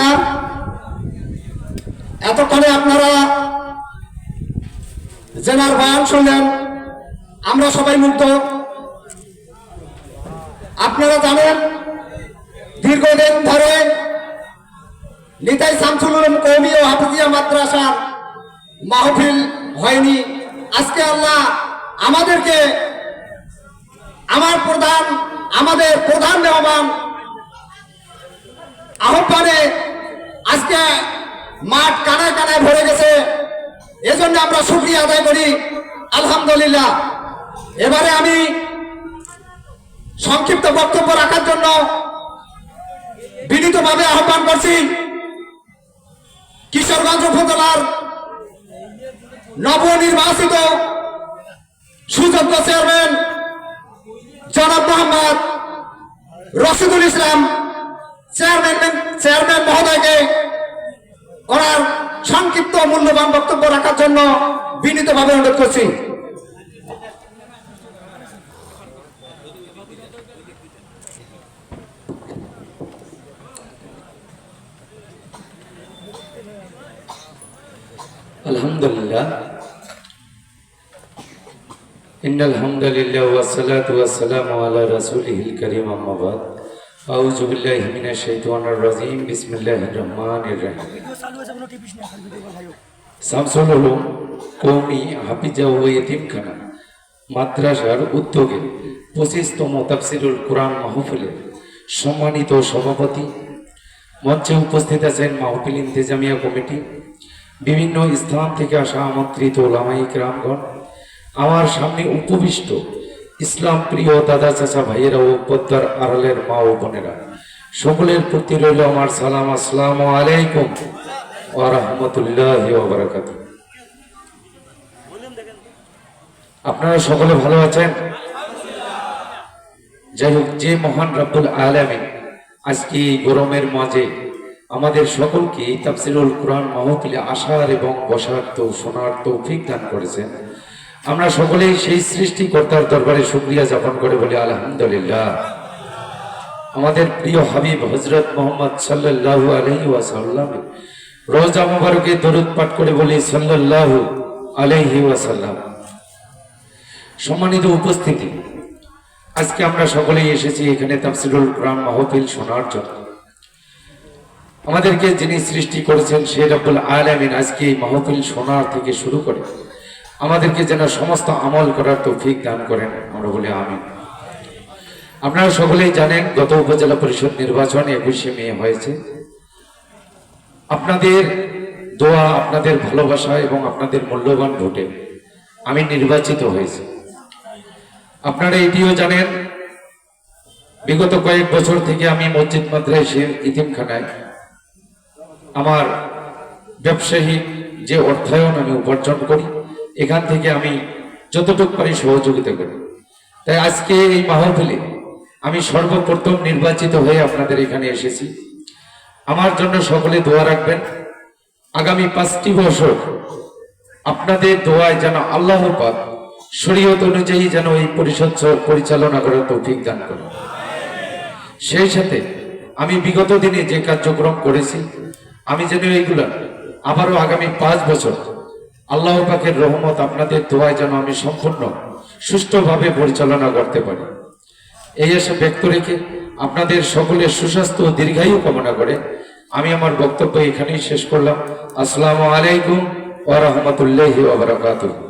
না? এতক্ষণে আপনারা জেনার বয়ান শুনলেন, আমরা সবাই মুগ্ধ। আপনারা জানেন, দীর্ঘদিন ধরে নিতাই শামসুল কৌমি ও হাফিজিয়া মাদ্রাসার মাহফিল হয়নি। আজকে আল্লাহ আমাদেরকে আমার প্রধান, আমাদের প্রধান মেহমান আহ্বানে আজকে মাঠ কানায় কানায় ভরে গেছে। এজন্য আমরা শুক্রিয়া আদায় করি। আলহামদুলিল্লাহ। এবারে আমি সংক্ষিপ্ত বক্তব্য রাখার জন্য বিনীতভাবে আহ্বান করছি কিশোরগঞ্জ উপজেলার নবনির্বাচিত সুযোগ্য চেয়ারম্যান জনাব মোহাম্মদ রশিদুল ইসলাম, চেয়ারম্যান চেয়ারম্যান মহোদয়কে ওনার সংক্ষিপ্ত মূল্যবান বক্তব্য রাখার জন্য বিনীতভাবে অনুরোধ করছি। আলহামদুলিল্লাহ। ইন্নাল হামদুলিল্লাহ ওয়া সালাতু ওয়া সালামু আলা রাসূলিহিল কারীম আম্মা বাদ। أعوذ بالله من الشيطان الرجيم بسم الله الرحمن الرحيم শামসুল উলুম কৌমি হাফিজা ও এতিমখানা মাদ্রাসার উদ্যোগে পঁচিশতম তাফসিরুল কোরআন মাহফিলের সম্মানিত সভাপতি মঞ্চে উপস্থিত আছেন মাহফিল ইন্তেজামিয়া কমিটি বিভিন্ন স্থান থেকে আসা আমন্ত্রিত ওলামাই গ্রামগণ আমার সামনে উপবিষ্ট ইসলাম প্রিয় দাদা চাচা ভাইয়েরা ও পদ্মার আড়ালের মা ও বোনেরা, সকলের প্রতি রইল আমার সালাম, আসসালামু আলাইকুম ওয়া রাহমাতুল্লাহি আপনারা সকলে ভালো আছেন? যাই হোক, যে মহান রব্বুল আলামিন আজকে এই গরমের মাঝে আমাদের সকলকে তাফসিরুল কোরআন মাহফিলে আসার এবং বসার তো শোনার তৌফিক দান করেছেন। আমরা সকলেই সেই সৃষ্টিকর্তার দরবারে শুক্রিয়া যাপন করে বলি, আলহামদুলিল্লাহ। আমাদের প্রিয় হাবিব হজরত মোহাম্মদ সাল্লাল্লাহু আলাইহি ওয়াসাল্লাম রোজা মুবারকে দরুদ পাঠ করে বলি, সাল্লাল্লাহু আলাইহি ওয়াসাল্লাম। সম্মানিত উপস্থিতি, আজকে আমরা সকলেই এসেছি এখানে তাফসিরুল কোরআন মাহফিল শোনার জন্য। আমাদেরকে যিনি সৃষ্টি করেছেন, সে রব্বুল আলামিন আজকে এই মাহফিল শোনার থেকে শুরু করে আমাদেরকে যেন সমস্ত আমল করার তৌফিক দান করেন। আমরা বলি আমিন। আপনারা সকলেই জানেন, গত উপজেলা পরিষদ নির্বাচন একুশে মে হয়েছে। আপনাদের দোয়া, আপনাদের ভালোবাসা এবং আপনাদের মূল্যবান ভোটে আমি নির্বাচিত হয়েছি। আপনারা এটিও জানেন, বিগত কয়েক বছর থেকে আমি মসজিদ মাদ্রাসে ইতিমখানায় আমার ব্যবসায়িক যে অর্থায়ন আমি উপার্জন করি এখান থেকে আমি যতটুকু পারি সহযোগিতা করি। তাই আজকে এই মাহফিলে আমি সর্বপ্রথম নির্বাচিত হয়ে আপনাদের এখানে এসেছি। আমার জন্য সকলে দোয়া রাখবেন। আগামী পাঁচটি বছর আপনাদের দোয়ায় যেন আল্লাহ পাক শরীয়ত অনুযায়ী যেন এই পরিষদ পরিচালনা করার তৌফিক দান করে সেই সাথে আমি বিগত দিনে যে কার্যক্রম করেছি, আমি যেন এইগুলা আবারও আগামী পাঁচ বছর আল্লাহ পাকের রহমত আপনাদের দোয়ায় যেন আমি সম্পূর্ণ সুষ্ঠুভাবে পরিচালনা করতে পারি। এই আশা ব্যক্ত রেখে আপনাদের সকলের সুস্বাস্থ্য ও দীর্ঘায়ু কামনা করে আমি আমার বক্তব্য এখানেই শেষ করলাম। আসসালামু আলাইকুম ওয়া রাহমাতুল্লাহি ওয়া বারাকাতুহু।